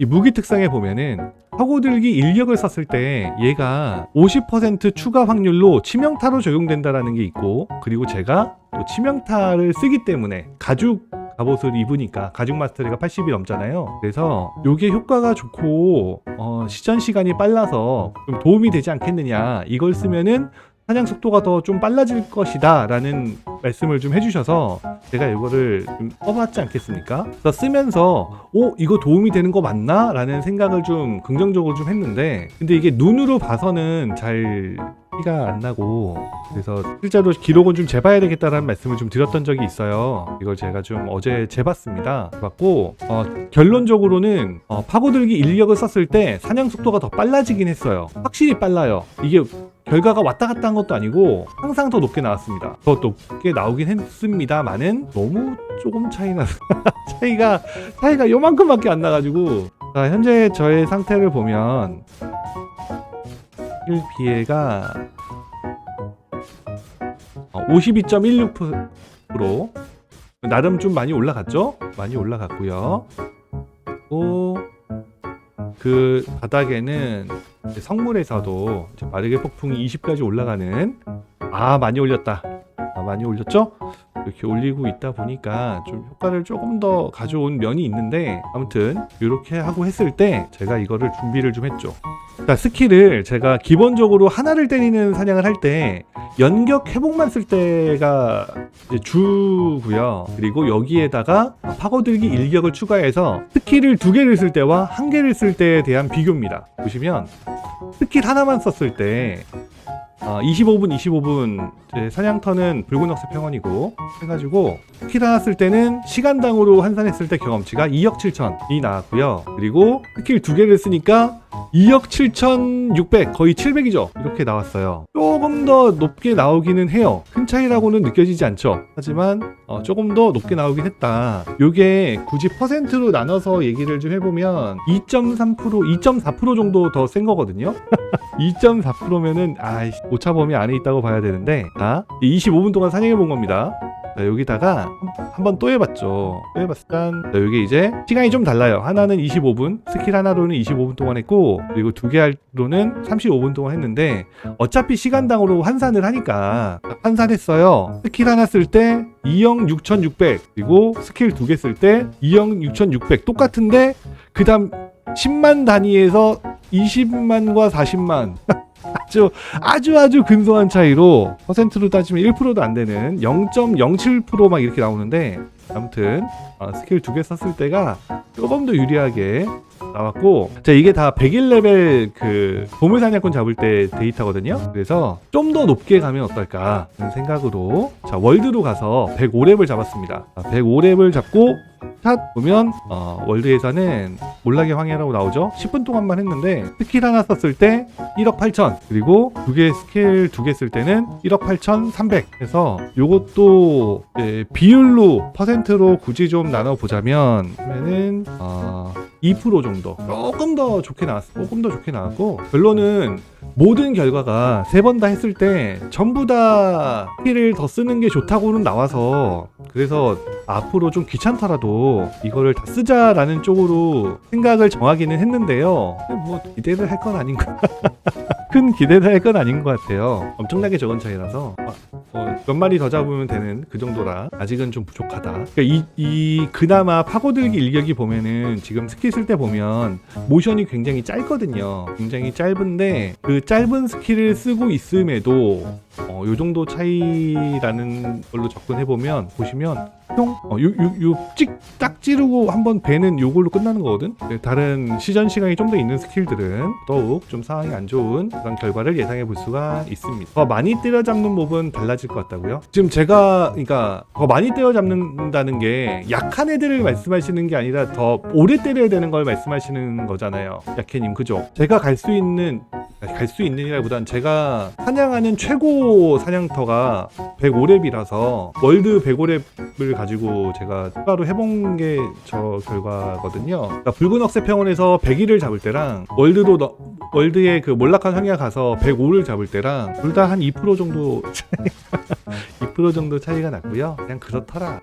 이 무기 특성에 보면은 파고들기 인력을 썼을 때 얘가 50% 추가 확률로 치명타로 적용된다라는 게 있고 그리고 제가 또 치명타를 쓰기 때문에 가죽 갑옷을 입으니까 가죽 마스터리가 80이 넘잖아요. 그래서 요게 효과가 좋고 어, 시전 시간이 빨라서 좀 도움이 되지 않겠느냐. 이걸 쓰면은 사냥 속도가 더 좀 빨라질 것이다 라는 말씀을 좀 해주셔서 제가 이거를 좀 써봤지 않겠습니까? 그래서 쓰면서 오 이거 도움이 되는 거 맞나? 라는 생각을 좀 긍정적으로 좀 했는데 근데 이게 눈으로 봐서는 잘 티가 안 나고 그래서 실제로 기록은 좀 재봐야 되겠다라는 말씀을 좀 드렸던 적이 있어요. 이걸 제가 좀 어제 재봤습니다. 봤고 어, 결론적으로는 어, 파고들기 인력을 썼을 때 사냥 속도가 더 빨라지긴 했어요. 확실히 빨라요. 이게 결과가 왔다 갔다 한 것도 아니고 항상 더 높게 나왔습니다. 더 높게 나오긴 했습니다만은 너무 조금 차이 나 차이가 차이가 요만큼밖에 안 나가지고 자, 현재 저의 상태를 보면 일 피해가 어, 52.16% 나름 좀 많이 올라갔죠? 많이 올라갔고요. 또 그 바닥에는 성물에서도 마르게 폭풍이 20까지 올라가는 아 많이 올렸다. 아, 많이 올렸죠? 이렇게 올리고 있다 보니까 좀 효과를 조금 더 가져온 면이 있는데 아무튼 이렇게 하고 했을 때 제가 이거를 준비를 좀 했죠. 자 스킬을 제가 기본적으로 하나를 때리는 사냥을 할 때 연격 회복만 쓸 때가 주고요. 그리고 여기에다가 파고들기 일격을 추가해서 스킬을 두 개를 쓸 때와 한 개를 쓸 때에 대한 비교입니다. 보시면 스킬 하나만 썼을 때 어, 25분, 25분 이제 사냥터는 붉은 억새 평원이고 해가지고 하나 쓸 때는 시간당으로 환산했을 때 경험치가 2억 7천이 나왔고요. 그리고 스킬 두 개를 쓰니까 2억 7,600 거의 700이죠. 이렇게 나왔어요. 조금 더 높게 나오기는 해요. 큰 차이라고는 느껴지지 않죠. 하지만 어, 조금 더 높게 나오긴 했다. 요게 굳이 퍼센트로 나눠서 얘기를 좀 해보면 2.3% 2.4% 정도 더 센 거거든요. 2.4%면은 아이씨 오차 범위 안에 있다고 봐야 되는데 자 25분 동안 사냥해 본 겁니다. 자, 여기다가 한번 또 해봤죠. 또 해봤을 땐 자, 이게 이제 시간이 좀 달라요. 하나는 25분, 스킬 하나로는 25분 동안 했고 그리고 두 개로는 35분 동안 했는데 어차피 시간당으로 환산을 하니까 환산했어요. 스킬 하나 쓸 때 2영 6,600 그리고 스킬 두 개 쓸 때 2영 6,600 똑같은데 그 다음 10만 단위에서 20만과 40만 아주 아주 아주 근소한 차이로 퍼센트로 따지면 1%도 안 되는 0.07%막 이렇게 나오는데 아무튼 어, 스킬 두 개 썼을 때가 조금 더 유리하게 나왔고 자 이게 다 101레벨 그 보물사냥꾼 잡을 때 데이터거든요. 그래서 좀 더 높게 가면 어떨까 하는 생각으로 자 월드로 가서 105렙을 잡았습니다. 105렙을 잡고 샷 보면 어, 월드에서는 몰락의 황해라고 나오죠? 10분 동안만 했는데 스킬 하나 썼을 때 1억 8천. 그리고 두 개 스킬 두 개 쓸 때는 1억 8천 300 해서 요것도 이제 비율로 퍼센트로 굳이 좀 나눠 보자면 그러면은 어, 2% 정도 조금 더 좋게 나왔어 조금 더 좋게 나왔고 결론은 모든 결과가 세 번 다 했을 때 전부 다 스킬을 더 쓰는 게 좋다고는 나와서 그래서 앞으로 좀 귀찮더라도 이거를 다 쓰자라는 쪽으로 생각을 정하기는 했는데요. 뭐 기대를 할 건 아닌 것, 큰 기대를 할 건 아닌 것 같아요. 엄청나게 적은 차이라서 몇 마리 더 잡으면 되는 그 정도라 아직은 좀 부족하다. 그러니까 이, 이 그나마 파고들기 일격이 보면은 지금 스킬 쓸 때 보면 모션이 굉장히 짧거든요. 굉장히 짧은데 그 짧은 스킬을 쓰고 있음에도 어, 요 정도 차이라는 걸로 접근해 보면 보시면 형요요 요 찍 딱 찌르고 한번 배는 요걸로 끝나는 거거든. 네, 다른 시전 시간이 좀 더 있는 스킬들은 더욱 좀 상황이 안 좋은 그런 결과를 예상해 볼 수가 있습니다. 더 많이 때려잡는 몹은 달라질 것 같다고요? 지금 제가 그러니까 더 많이 때려잡는다는 게 약한 애들을 말씀하시는 게 아니라 더 오래 때려야 되는 걸 말씀하시는 거잖아요. 약해님 그죠? 제가 갈 수 있는 갈 수 있는이라기보단 제가 사냥하는 최고 사냥터가 105렙이라서 월드 105렙을 가지고 제가 추가로 해본 게 저 결과거든요. 그러니까 붉은 억새 평원에서 101을 잡을 때랑 월드로 너, 월드의 그 몰락한 황야 가서 105를 잡을 때랑 둘 다 한 2% 정도 차이 2% 정도 차이가 났고요. 그냥 그렇더라.